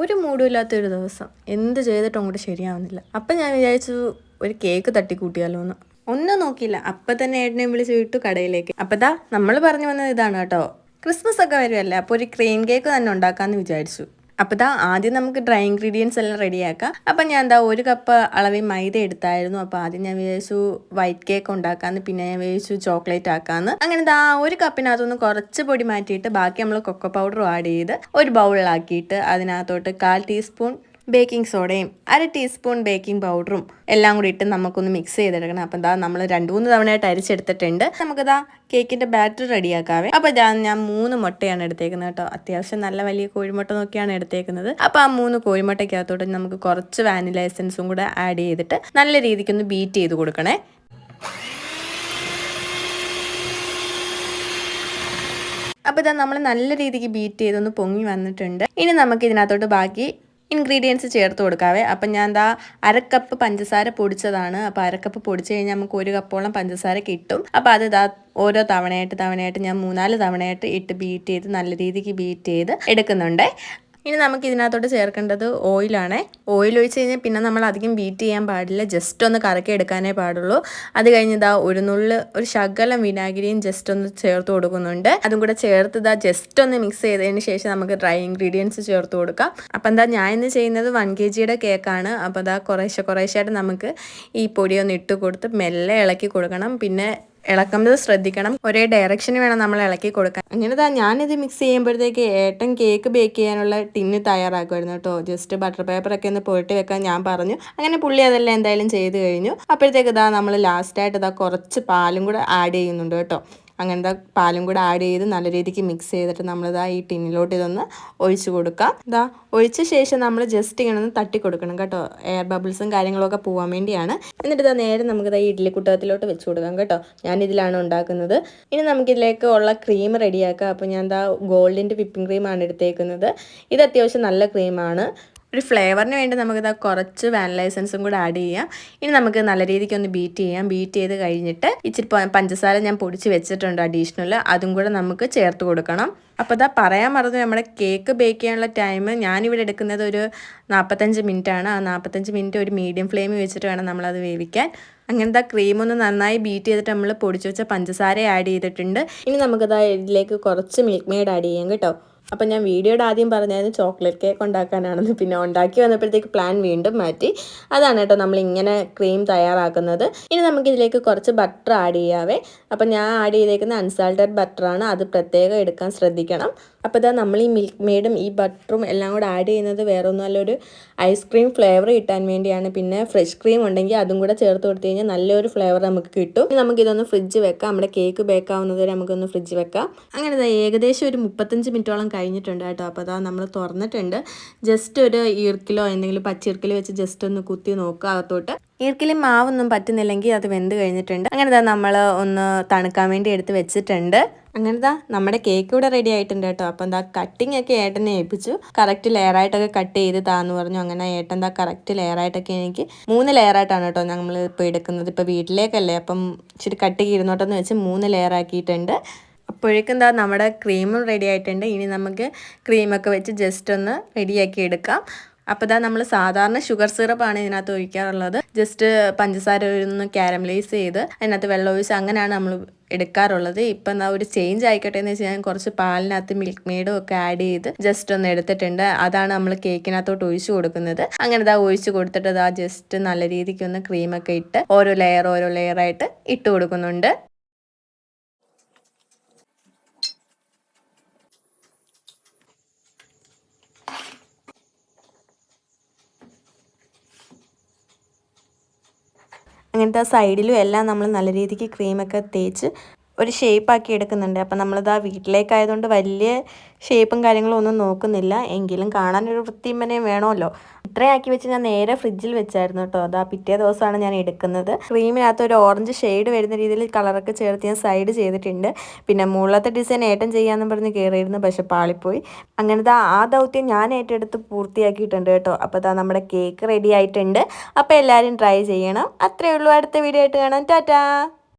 ഒരു മൂടുമില്ലാത്തൊരു ദിവസം. എന്ത് ചെയ്തിട്ടും അങ്ങോട്ട് ശരിയാവുന്നില്ല. അപ്പം ഞാൻ വിചാരിച്ചു ഒരു കേക്ക് തട്ടിക്കൂട്ടിയാലോ എന്ന്. ഒന്നും നോക്കിയില്ല. അപ്പം തന്നെ ഏട്ടനെ വിളിച്ച് വിട്ടു കടയിലേക്ക്. അപ്പം ദാ നമ്മൾ പറഞ്ഞു വന്നത് ഇതാണ് കേട്ടോ. ക്രിസ്മസ് ഒക്കെ വരുമല്ലേ അപ്പോൾ ഒരു ക്രീം കേക്ക് തന്നെ ഉണ്ടാക്കാമെന്ന് വിചാരിച്ചു. അപ്പോൾ ഇതാ ആദ്യം നമുക്ക് ഡ്രൈ ഇൻഗ്രീഡിയൻസ് എല്ലാം റെഡിയാക്കാം അപ്പം ഞാൻ എന്താ ഒരു കപ്പ് അളവിൽ മൈദ എടുത്തായിരുന്നു. അപ്പോൾ ആദ്യം ഞാൻ വിചാരിച്ചു വൈറ്റ് കേക്ക് ഉണ്ടാക്കാമെന്ന് പിന്നെ ഞാൻ വിചാരിച്ചു ചോക്ലേറ്റ് ആക്കാമെന്ന് അങ്ങനെ ദാ ഒരു കപ്പിനകത്തുനിന്ന് കുറച്ച് പൊടി മാറ്റിയിട്ട് ബാക്കി നമ്മൾ കൊക്കോ പൗഡറും ആഡ് ചെയ്ത് ഒരു ബൗളിലാക്കിയിട്ട് അതിനകത്തോട്ട് കാൽ ടീസ്പൂൺ ബേക്കിംഗ് സോഡയും അര ടീസ്പൂൺ ബേക്കിംഗ് പൗഡറും എല്ലാം കൂടി ഇട്ട് നമുക്കൊന്ന് മിക്സ് ചെയ്തെടുക്കണം. അപ്പം ദാ നമ്മൾ രണ്ട് മൂന്ന് തവണയായിട്ട് അരിച്ചെടുത്തിട്ടുണ്ട്. നമുക്കിതാ കേക്കിന്റെ ബാറ്റർ റെഡിയാക്കാവേ അപ്പോൾ ഇതാ ഞാൻ മൂന്ന് മുട്ടയാണ് എടുത്തേക്കുന്നത് കേട്ടോ. അത്യാവശ്യം നല്ല വലിയ കോഴിമുട്ട നോക്കിയാണ് എടുത്തേക്കുന്നത്. അപ്പോൾ ആ മൂന്ന് കോഴിമുട്ടയ്ക്കകത്തോട്ട് നമുക്ക് കുറച്ച് വാനില എസൻസും കൂടെ ആഡ് ചെയ്തിട്ട് നല്ല രീതിക്കൊന്ന് ബീറ്റ് ചെയ്ത് കൊടുക്കണേ. അപ്പോൾ ഇതാ നമ്മൾ നല്ല രീതിക്ക് ബീറ്റ് ചെയ്തൊന്ന് പൊങ്ങി വന്നിട്ടുണ്ട്. ഇനി നമുക്ക് ഇതിനകത്തോട്ട് ബാക്കി ഇൻഗ്രീഡിയൻസ് ചേർത്ത് കൊടുക്കാവേ. അപ്പം ഞാൻ എന്താ അരക്കപ്പ് പഞ്ചസാര പൊടിച്ചതാണ്. അപ്പോൾ അരക്കപ്പ് പൊടിച്ച് കഴിഞ്ഞാൽ നമുക്ക് ഒരു കപ്പോളം പഞ്ചസാര കിട്ടും. അപ്പോൾ അത് ഇതാ ഓരോ തവണയായിട്ട് തവണയായിട്ട് ഞാൻ മൂന്നാൽ തവണയായിട്ട് ഇട്ട് ബീറ്റ് ചെയ്ത് നല്ല രീതിക്ക് ബീറ്റ് ചെയ്ത് എടുക്കുന്നുണ്ട്. ഇനി നമുക്ക് ഇതിനകത്തോട്ട് ചേർക്കേണ്ടത് ഓയിലാണ് ഓയിൽ ഒഴിച്ച് കഴിഞ്ഞാൽ പിന്നെ നമ്മൾ അധികം ബീറ്റ് ചെയ്യാൻ പാടില്ല. ജസ്റ്റ് ഒന്ന് കറക്കി എടുക്കാനേ പാടുള്ളൂ. അത് കഴിഞ്ഞ് ഇതാ ഒരു നുള്ള് ഒരു ശകലം വിനാഗിരിയും ജസ്റ്റ് ഒന്ന് ചേർത്ത് കൊടുക്കുന്നുണ്ട്. അതും കൂടെ ചേർത്ത് ഇതാ ജസ്റ്റ് ഒന്ന് മിക്സ് ചെയ്തതിന് ശേഷം നമുക്ക് ഡ്രൈ ഇൻഗ്രീഡിയൻസ് ചേർത്ത് കൊടുക്കാം. അപ്പം എന്താ ഞാൻ ഇന്ന് ചെയ്യുന്നത് വൺ കെ ജിയുടെ കേക്കാണ് അപ്പോൾ അതാ കുറേശ്ശെ കുറേശ്ശായിട്ട് നമുക്ക് ഈ പൊടിയൊന്ന് ഇട്ട് കൊടുത്ത് മെല്ലെ ഇളക്കി കൊടുക്കണം. പിന്നെ ഇളക്കുന്നത് ശ്രദ്ധിക്കണം. ഒരേ ഡയറക്ഷന് വേണം നമ്മൾ ഇളക്കി കൊടുക്കാൻ. അങ്ങനെ താ ഞാനിത് മിക്സ് ചെയ്യുമ്പോഴത്തേക്ക് ഏട്ടൻ കേക്ക് ബേക്ക് ചെയ്യാനുള്ള ടിന്ന് തയ്യാറാക്കുമായിരുന്നു കേട്ടോ. ജസ്റ്റ് ബട്ടർ പേപ്പറൊക്കെ ഒന്ന് പൊട്ടി വെക്കാൻ ഞാൻ പറഞ്ഞു. അങ്ങനെ പുള്ളി അതെല്ലാം എന്തായാലും ചെയ്ത് കഴിഞ്ഞു. അപ്പോഴത്തേക്ക് ഇതാ നമ്മൾ ലാസ്റ്റായിട്ട് ഇതാ കുറച്ച് പാലും കൂടെ ആഡ് ചെയ്യുന്നുണ്ട് കേട്ടോ. അങ്ങനത്തെ പാലും കൂടെ ആഡ് ചെയ്ത് നല്ല രീതിക്ക് മിക്സ് ചെയ്തിട്ട് നമ്മളിതാ ഈ ടിന്നിലോട്ട് ഇതൊന്ന് ഒഴിച്ച് കൊടുക്കാം. ഇതാ ഒഴിച്ച ശേഷം നമ്മൾ ജസ്റ്റ് ഇങ്ങനെ ഒന്ന് തട്ടി കൊടുക്കണം കേട്ടോ. എയർ ബബിൾസും കാര്യങ്ങളൊക്കെ പോകാൻ വേണ്ടിയാണ്. എന്നിട്ട് ഇതാ നേരെ നമുക്കിതാ ഇഡ്ഡലി കുട്ടകത്തിലോട്ട് വെച്ച് കൊടുക്കാം കേട്ടോ. ഞാൻ ഇതിലാണ് ഉണ്ടാക്കുന്നത്. ഇനി നമുക്കിതിലേക്ക് ഉള്ള ക്രീം റെഡിയാക്കാം അപ്പോൾ ഞാൻ എന്താ ഗോൾഡിന്റെ വിപ്പിംഗ് ക്രീമാണ് എടുത്തേക്കുന്നത്. ഇത് അത്യാവശ്യം നല്ല ക്രീമാണ് ഒരു ഫ്ലേവറിന് വേണ്ടി നമുക്കിത് കുറച്ച് വാനില എസൻസും കൂടെ ആഡ് ചെയ്യാം. ഇനി നമുക്ക് നല്ല രീതിക്ക് ഒന്ന് ബീറ്റ് ചെയ്യാം. ബീറ്റ് ചെയ്ത് കഴിഞ്ഞിട്ട് ഇച്ചിരി പഞ്ചസാര ഞാൻ പൊടിച്ച് വെച്ചിട്ടുണ്ട് അഡീഷണൽ അതും കൂടെ നമുക്ക് ചേർത്ത് കൊടുക്കണം. അപ്പോൾ ഇതാ പറയാൻ മറന്നു. നമ്മുടെ കേക്ക് ബേക്ക് ചെയ്യാനുള്ള ടൈം ഞാനിവിടെ എടുക്കുന്നത് ഒരു നാൽപ്പത്തഞ്ച് മിനിറ്റാണ് ആ നാൽപ്പത്തഞ്ച് മിനിറ്റ് ഒരു മീഡിയം ഫ്ലെയിമിൽ വെച്ചിട്ട് വേണം നമ്മളത് വേവിക്കാൻ. അങ്ങനത്തെ ക്രീം ഒന്ന് നന്നായി ബീറ്റ് ചെയ്തിട്ട് നമ്മൾ പൊടിച്ച് വെച്ച പഞ്ചസാര ആഡ് ചെയ്തിട്ടുണ്ട്. ഇനി നമുക്കത് ഇതിലേക്ക് കുറച്ച് മിൽക്ക് മെയ്ഡ് ആഡ് ചെയ്യാം കേട്ടോ. അപ്പം ഞാൻ വീഡിയോയുടെ ആദ്യം പറഞ്ഞായിരുന്നു ചോക്ലേറ്റ് കേക്ക് ഉണ്ടാക്കാനാണെന്ന്. പിന്നെ ഉണ്ടാക്കി വന്നപ്പോഴത്തേക്ക് പ്ലാൻ വീണ്ടും മാറ്റി. അതാണ് കേട്ടോ നമ്മൾ ഇങ്ങനെ ക്രീം തയ്യാറാക്കുന്നത്. ഇനി നമുക്കിതിലേക്ക് കുറച്ച് ബട്ടർ ആഡ് ചെയ്യാവേ. അപ്പം ഞാൻ ആഡ് ചെയ്തേക്കുന്ന അൺസാൾട്ടഡ് ബട്ടറാണ് അത് പ്രത്യേകം എടുക്കാൻ ശ്രദ്ധിക്കണം. അപ്പോൾ ഇതാ നമ്മൾ ഈ മിൽക്ക് മെയ്ഡും ഈ ബട്ടറും എല്ലാം കൂടെ ആഡ് ചെയ്യുന്നത് വേറെ ഒന്നുമല്ല ഒരു ഐസ്ക്രീം ഫ്ലേവർ കിട്ടാൻ വേണ്ടിയാണ്. പിന്നെ ഫ്രഷ് ക്രീം ഉണ്ടെങ്കിൽ അതും കൂടെ ചേർത്ത് കൊടുത്തു കഴിഞ്ഞാൽ നല്ലൊരു ഫ്ലേവർ നമുക്ക് കിട്ടും. നമുക്കിതൊന്ന് ഫ്രിഡ്ജ് വെക്കാം. നമ്മുടെ കേക്ക് ബേക്കാവുന്നത് വരെ നമുക്കൊന്ന് ഫ്രിഡ്ജ് വെക്കാം. അങ്ങനെ ഏകദേശം ഒരു മുപ്പത്തഞ്ച് മിനിറ്റോളം കഴിഞ്ഞിട്ടുണ്ട് കേട്ടോ അപ്പോൾ അതാ നമ്മൾ തുറന്നിട്ടുണ്ട്. ജസ്റ്റ് ഒരു ഈർക്കിലോ എന്തെങ്കിലും പച്ചീർക്കിലോ വെച്ച് ജസ്റ്റ് ഒന്ന് കുത്തി നോക്കുക അകത്തോട്ട്. ഈർക്കിലി മാവൊന്നും പറ്റുന്നില്ലെങ്കിൽ അത് വെന്ത് കഴിഞ്ഞിട്ടുണ്ട്. അങ്ങനെ നമ്മൾ ഒന്ന് തണുക്കാൻ വേണ്ടി എടുത്ത് വെച്ചിട്ടുണ്ട്. അങ്ങനെതാ നമ്മുടെ കേക്ക് ഇവിടെ റെഡി ആയിട്ടുണ്ട് കേട്ടോ. അപ്പം എന്താ കട്ടിങ് ഒക്കെ ഏട്ടനെ ഏൽപ്പിച്ചു. കറക്റ്റ് ലെയറായിട്ടൊക്കെ കട്ട് ചെയ്ത് താന്ന് പറഞ്ഞു. അങ്ങനെ ഏട്ടൻ എന്താ കറക്റ്റ് ലെയറായിട്ടൊക്കെ എനിക്ക് മൂന്ന് ലെയറായിട്ടാണ് കേട്ടോ നമ്മൾ ഇപ്പോൾ എടുക്കുന്നത്. ഇപ്പോൾ വീട്ടിലേക്കല്ലേ. അപ്പം ഇച്ചിരി കട്ട് ചെയ്തിരുന്നോട്ടെന്ന് വെച്ച് മൂന്ന് ലെയർ ആക്കിയിട്ടുണ്ട്. അപ്പോഴേക്കും എന്താ നമ്മുടെ ക്രീമും റെഡി ആയിട്ടുണ്ട്. ഇനി നമുക്ക് ക്രീമൊക്കെ വെച്ച് ജസ്റ്റ് ഒന്ന് റെഡിയാക്കി എടുക്കാം. അപ്പോൾ ഇതാ നമ്മൾ സാധാരണ ഷുഗർ സിറപ്പാണ് ഇതിനകത്ത് ഒഴിക്കാറുള്ളത്. ജസ്റ്റ് പഞ്ചസാര ഒന്ന് കാരമലൈസ് ചെയ്ത് അതിനകത്ത് വെള്ളം ഒഴിച്ച് അങ്ങനെയാണ് നമ്മൾ എടുക്കാറുള്ളത്. ഇപ്പം എന്താ ഒരു ചേഞ്ച് ആയിക്കോട്ടെ എന്ന് വെച്ച് കഴിഞ്ഞാൽ കുറച്ച് പാലിനകത്ത് മിൽക്ക് മെയ്ഡും ഒക്കെ ആഡ് ചെയ്ത് ജസ്റ്റ് ഒന്ന് എടുത്തിട്ടുണ്ട്. അതാണ് നമ്മൾ കേക്കിനകത്തോട്ട് ഒഴിച്ചു കൊടുക്കുന്നത്. അങ്ങനെ ഇതാ ഒഴിച്ച് കൊടുത്തിട്ട് ഇതാ ജസ്റ്റ് നല്ല രീതിക്ക് ഒന്ന് ക്രീമൊക്കെ ഇട്ട് ഓരോ ലെയർ ഓരോ ലെയറായിട്ട് ഇട്ട് കൊടുക്കുന്നുണ്ട്. അങ്ങനത്തെ സൈഡിലും എല്ലാം നമ്മൾ നല്ല രീതിക്ക് ക്രീമൊക്കെ തേച്ച് ഒരു ഷേപ്പാക്കി എടുക്കുന്നുണ്ട്. അപ്പം നമ്മളിതാ വീട്ടിലേക്കായതുകൊണ്ട് വലിയ ഷേപ്പും കാര്യങ്ങളും ഒന്നും നോക്കുന്നില്ല. എങ്കിലും കാണാനൊരു വൃത്തിമനയും വേണമല്ലോ. ഇത്രയാക്കി വെച്ച് ഞാൻ നേരെ ഫ്രിഡ്ജിൽ വെച്ചായിരുന്നു കേട്ടോ. അതാ പിറ്റേ ദിവസമാണ് ഞാൻ എടുക്കുന്നത്. ക്രീമിനകത്ത് ഒരു ഓറഞ്ച് ഷെയ്ഡ് വരുന്ന രീതിയിൽ കളറൊക്കെ ചേർത്ത് ഞാൻ സൈഡ് ചെയ്തിട്ടുണ്ട്. പിന്നെ മുകളിലത്തെ ഡിസൈൻ ഏട്ടൻ ചെയ്യാമെന്ന് പറഞ്ഞ് കയറിയിരുന്നു പക്ഷെ പാളിപ്പോയി. അങ്ങനത്തെ ആ ദൗത്യം ഞാൻ ഏറ്റെടുത്ത് പൂർത്തിയാക്കിയിട്ടുണ്ട് കേട്ടോ. അപ്പോൾ അതാ നമ്മുടെ കേക്ക് റെഡി ആയിട്ടുണ്ട്. അപ്പോൾ എല്ലാവരും ട്രൈ ചെയ്യണം. അത്രയേ ഉള്ളൂ. അടുത്ത വീഡിയോ ആയിട്ട് കാണാം. ടാറ്റാ!